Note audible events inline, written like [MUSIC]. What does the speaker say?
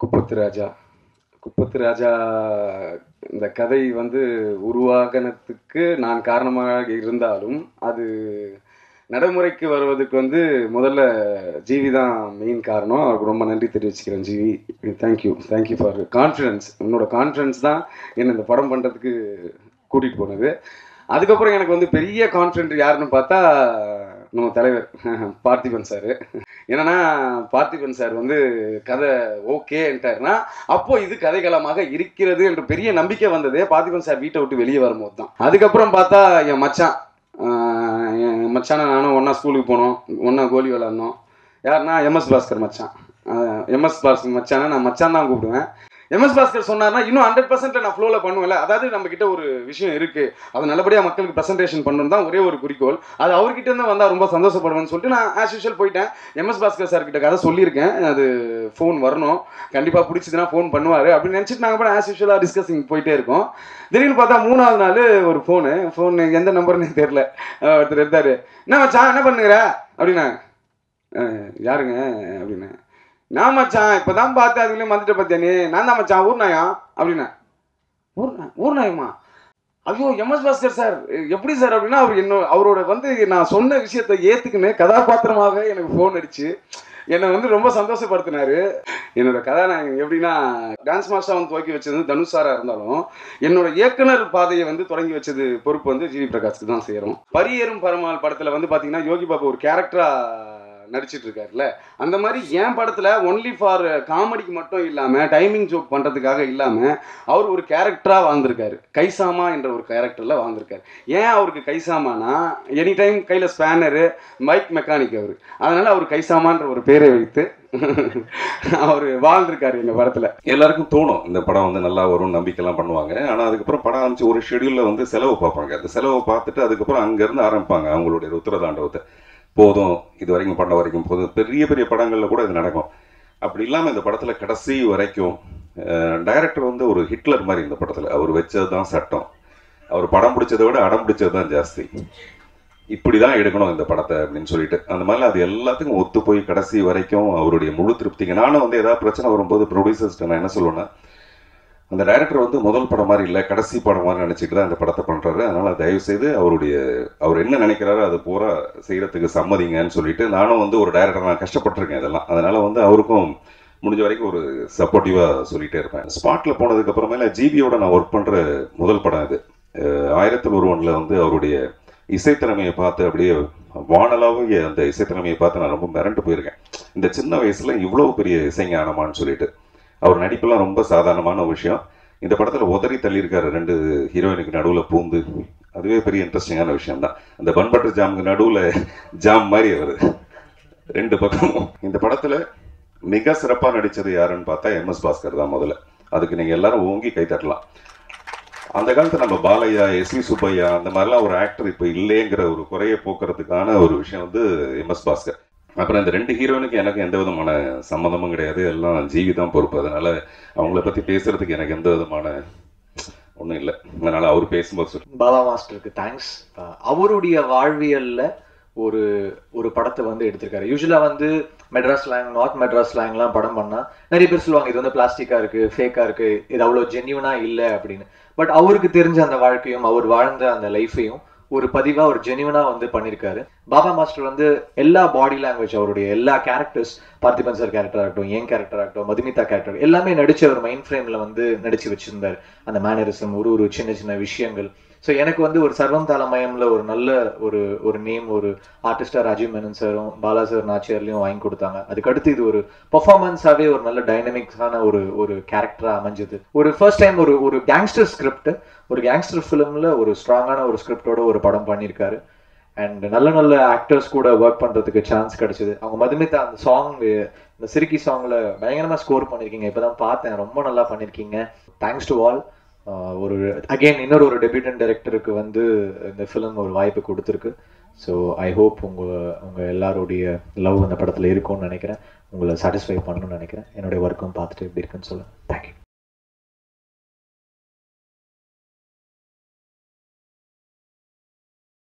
குப்பத்து ராஜா குப்பத்து ராஜா இந்த கதை வந்து உருவாகனத்துக்கு நான் காரணமாக இருந்தாலும் அது நடைமுறைக்கு வருவதுக்கு வந்து முதல்ல ஜிவி தான் மெயின் காரணம். அவருக்கு ரொம்ப நன்றி தெரிவிச்சுக்கிறேன் GV. Thank you thank you for confidence உன்னோட கான்ஃபிடன்ஸ் தான் என்னை இந்த படம் பண்ணுறதுக்கு கூட்டிகிட்டு போனது. அதுக்கப்புறம் எனக்கு வந்து பெரிய கான்ஃபிடென்ட் யாருன்னு பார்த்தா நம்ம தலைவர். [LAUGHS] பார்த்திபன் சார். என்னன்னா பார்த்திபன் சார் வந்து கதை ஓகேன்ட்டாருன்னா அப்போ இது கதைகளமாக இருக்கிறது என்று பெரிய நம்பிக்கை வந்ததே. பார்த்திபன் சார் வீட்டை விட்டு வெளியே வரும்போது தான் அதுக்கப்புறம் பார்த்தா என் மச்சான் என் மச்சான நானும் ஒன்றா ஸ்கூலுக்கு போனோம். ஒன்றா கோலி விளாட்னோம். யாருன்னா எம்எஸ் பாஸ்கர் மச்சான். எம்எஸ் பாஸ்கர் மச்சானை நான் மச்சான் தான் கூப்பிடுவேன். எம்எஸ் பாஸ்கர் சொன்னார்னா இன்னும் ஹண்ட்ரட் பர்சன்ட் நான் ஃப்ளோவில் பண்ணுவேன்ல. அதாவது நம்ம கிட்ட ஒரு விஷயம் இருக்கு. அது நல்லபடியாக மக்களுக்கு ப்ரெசன்டேஷன் பண்ணணும் தான் ஒரே ஒரு குறிக்கோள். அது அவர்கிட்ட இருந்து வந்தால் ரொம்ப சந்தோஷப்படுவேன்னு சொல்லிட்டு நான் ஆஸ் யூஷுவல் போயிட்டேன். எம்எஸ் பாஸ்கர் சார் கிட்ட கதை சொல்லியிருக்கேன். அது ஃபோன் வரணும். கண்டிப்பாக பிடிச்சதுன்னா ஃபோன் பண்ணுவார். அப்படின்னு நினச்சிட்டு நாங்கள் கூட ஆஸ் யூஷுவலாக டிஸ்கஸிங் போயிட்டே இருக்கோம். திடீர்னு பார்த்தா மூணாவது நாள் ஒரு ஃபோனு ஃபோன் எந்த நம்பர்னு தெரில ஒருத்தர் எடுத்தார். என்ன வச்சா என்ன பண்ணுங்கிற அப்படின்னா யாருங்க? அப்படின்னு நான் மச்சான் இப்பதான் பார்த்து அதுக்குள்ளே வந்துட்ட பார்த்தியா நீ நான் தான் மச்சான் ஊர்நாயா அப்படின்னா ஊர் நா- ஐயோ எம்எஸ் பாஸ்கர் சார் எப்படி சார்? அப்படின்னா அவர் என்ன அவரோட வந்து நான் சொன்ன விஷயத்தை ஏத்துக்குன்னு கதாபாத்திரமாக எனக்கு ஃபோன் அடிச்சு என்னை வந்து ரொம்ப சந்தோஷப்படுத்தினாரு. என்னோட கதாநாயகன் எப்படின்னா டான்ஸ் மாஸ்டர் வந்து துவக்கி வச்சது தனுஷ் சாரா இருந்தாலும் என்னோட இயக்குனர் பாதையை வந்து தொடங்கி வச்சது பொறுப்பு வந்து ஜிவி பிரகாஷ்க்கு தான் சேரும். பரியேறும் பரமாள் படத்துல வந்து பாத்தீங்கன்னா யோகி பாபு ஒரு கேரக்டரா நடிச்சிட்டு இருக்காருல்ல அந்த மாதிரி என் படத்துல ஒன்லி ஃபார் காமெடிக்கு மட்டும் இல்லாம டைமிங் ஜோக் பண்றதுக்காக இல்லாம அவர் ஒரு கேரக்டரா வாழ்ந்திருக்காரு. கைசாமா என்ற ஒரு கேரக்டர்ல வாழ்ந்திருக்காரு. ஏன் அவருக்கு கைசாமானா எனி டைம் கையில ஸ்பேனரு மைக் மெக்கானிக் அவர். அதனால அவர் கைசாமான்ற ஒரு பேரை வைத்து [LAUGHS] அவர் வாழ்ந்திருக்காரு எங்கள் படத்துல. எல்லாருக்கும் தோணும் இந்த படம் வந்து நல்லா வரும் நம்பிக்கைலாம் பண்ணுவாங்க. ஆனால் அதுக்கப்புறம் படம் ஆரம்பிச்சு ஒரு ஷெடியூலில் வந்து செலவு பார்ப்பாங்க. அந்த செலவை பார்த்துட்டு அதுக்கப்புறம் அங்கேருந்து ஆரம்பிப்பாங்க அவங்களுடைய உத்தரதாண்டவத்தை போதும் இது வரைக்கும் பண்ண வரைக்கும் போதும் பெரிய பெரிய படங்களில் கூட இது நடக்கும். அப்படி இல்லாமல் இந்த படத்தில் கடைசி வரைக்கும் டைரக்டர் வந்து ஒரு ஹிட்லர் மாதிரி இந்த படத்தில். அவர் வச்சது தான் சட்டம். அவர் படம் பிடிச்சதை விட அடம் பிடிச்சது தான் ஜாஸ்தி. இப்படி தான் எடுக்கணும் இந்த படத்தை அப்படின்னு சொல்லிட்டு. அந்த மாதிரி அது எல்லாத்துக்கும் ஒத்து போய் கடைசி வரைக்கும் அவருடைய முழு திருப்திங்க நானும் வந்து ஏதாவது பிரச்சனை வரும்போது ப்ரொடியூசர்ஸ்ட்டு நான் என்ன சொல்லுவேன்னா அந்த டைரக்டர் வந்து முதல் படம் மாதிரி இல்லை கடைசி படம் மாதிரி நினச்சிட்டு தான் இந்த படத்தை பண்ணுறாரு அதனால் தயவு செய்து அவருடைய அவர் என்ன நினைக்கிறாரோ அது பூரா செய்கிறதுக்கு சம்மதிங்கன்னு சொல்லிட்டு நானும் வந்து ஒரு டைரக்டர் நான் கஷ்டப்பட்டிருக்கேன் இதெல்லாம். அதனால் வந்து அவருக்கும் முடிஞ்ச வரைக்கும் ஒரு சப்போர்ட்டிவாக சொல்லிகிட்டே இருப்பேன். ஸ்பாட்டில் போனதுக்கப்புறமேல ஜிபியோட நான் ஒர்க் பண்ணுற முதல் படம் இது. அஹ் ஆயிரத்தில் ஒருவனில் வந்து அவருடைய இசைத்திறமையை பார்த்து அப்படியே வானலாவிய அந்த இசைத்திறமையை பார்த்து நான் ரொம்ப மிரண்டு போயிருக்கேன். இந்த சின்ன வயசில் இவ்வளோ பெரிய இசைஞானமான்னு சொல்லிட்டு. அவர் நடிப்பெல்லாம் ரொம்ப சாதாரணமான விஷயம். இந்த படத்தில் உதறி தள்ளியிருக்காரு ரெண்டு ஹீரோயினுக்கு நடுவில் பூந்து. அதுவே பெரிய இன்ட்ரெஸ்டிங்கான விஷயம் தான் அந்த பன் பட்டர் ஜாமுக்கு நடுவில் ஜாம் மாதிரி அவர். ரெண்டு பக்கமும். இந்த படத்தில் மிக சிறப்பாக நடித்தது யாருன்னு பார்த்தா எம் எஸ் பாஸ்கர் தான் முதல்ல. அதுக்கு நீங்கள் எல்லாரும் ஓங்கி கை தட்டலாம். அந்த காலத்தில் நம்ம பாலையா எஸ் வி சுப்பையா அந்த மாதிரிலாம் ஒரு ஆக்டர் இப்போ இல்லைங்கிற ஒரு குறையை போக்குறதுக்கான ஒரு விஷயம் வந்து எம் எஸ் பாஸ்கர் அப்புறம் இந்த ரெண்டு ஹீரோயினுக்கு எனக்கு எந்த விதமான சம்மந்தமும் கிடையாது. எல்லாம் ஜீவி தான் பொறுப்பு. அதனால அவங்கள பத்தி பேசுறதுக்கு எனக்கு எந்த விதமான ஒன்றும் இல்லை. அதனால அவர் பேசும்போது சொல்லு பாபா மாஸ்டருக்கு தேங்க்ஸ் அவருடைய வாழ்வியல்ல ஒரு ஒரு படத்தை வந்து எடுத்திருக்காரு. யூஸ்வலா வந்து மெட்ராஸ் ஸ்லாங் நார்த் மெட்ராஸ் ஸ்லாங்லாம் படம் பண்ணா நிறைய பேர் சொல்லுவாங்க இது வந்து பிளாஸ்டிக்கா இருக்கு ஃபேக்கா இருக்கு இது அவ்வளோ ஜென்யூனா இல்லை அப்படின்னு. பட் அவருக்கு தெரிஞ்ச அந்த வாழ்க்கையும் அவர் வாழ்ந்த அந்த லைஃபையும் ஒரு பதிவா ஒரு ஜென்யூனா வந்து பண்ணியிருக்காரு பாபா மாஸ்டர் வந்து எல்லா பாடி லாங்குவேஜ் அவருடைய எல்லா கேரக்டர்ஸ் பார்த்திபன் சார் கேரக்டர் ஆகட்டும் ஏன் கேரக்டர் ஆகட்டும் மதுமிதா கேரக்டர் எல்லாமே நடிச்ச ஒரு மைண்ட் ஃப்ரேம்ல வந்து நடிச்சு வச்சிருந்தார். அந்த மேனரிசம் ஒரு ஒரு சின்ன சின்ன விஷயங்கள். ஸோ எனக்கு வந்து ஒரு சர்வம் தாளமயம்ல ஒரு நல்ல ஒரு ஒரு நேம் ஒரு ஆர்டிஸ்டா ராஜீவ் மேனன் சாரும் பாலா சார் நாச்சியார்லையும் வாங்கி கொடுத்தாங்க. அதுக்கடுத்து இது ஒரு பர்ஃபார்மன்ஸாவே ஒரு நல்ல டைனமிக்ஸான ஒரு ஒரு கேரக்டரா அமைஞ்சது. ஒரு ஃபர்ஸ்ட் டைம் ஒரு ஒரு கேங்ஸ்டர் ஸ்கிரிப்ட் ஒரு கேங்ஸ்டர் ஃபிலிம்ல ஒரு ஸ்ட்ராங்கான ஒரு ஸ்கிரிப்டோட ஒரு படம் பண்ணியிருக்காரு. அண்ட் நல்ல நல்ல ஆக்டர்ஸ் கூட ஒர்க் பண்றதுக்கு சான்ஸ் கிடைச்சது. அவங்க மதுமிதா அந்த சாங் இந்த சிரிக்கி சாங்ல பயங்கரமா ஸ்கோர் பண்ணிருக்கீங்க. இப்பதான் பார்த்தேன். ரொம்ப நல்லா பண்ணிருக்கீங்க. தேங்க்ஸ் டு ஆல் ஒரு அகைன் இன்னொரு ஒரு டெபியூட்டன் டைரக்டருக்கு வந்து இந்த ஃபிலிம் ஒரு வாய்ப்பு கொடுத்துருக்கு. ஸோ ஐ ஹோப் உங்கள் உங்கள் எல்லாருடைய லவ் அந்த படத்தில் இருக்கும்னு நினைக்கிறேன். உங்களை சாட்டிஸ்ஃபை பண்ணணும்னு நினைக்கிறேன். என்னுடைய ஒர்க்கும் பார்த்துட்டு எப்படி இருக்குன்னு சொல்லுங்கள் தேங்க்யூ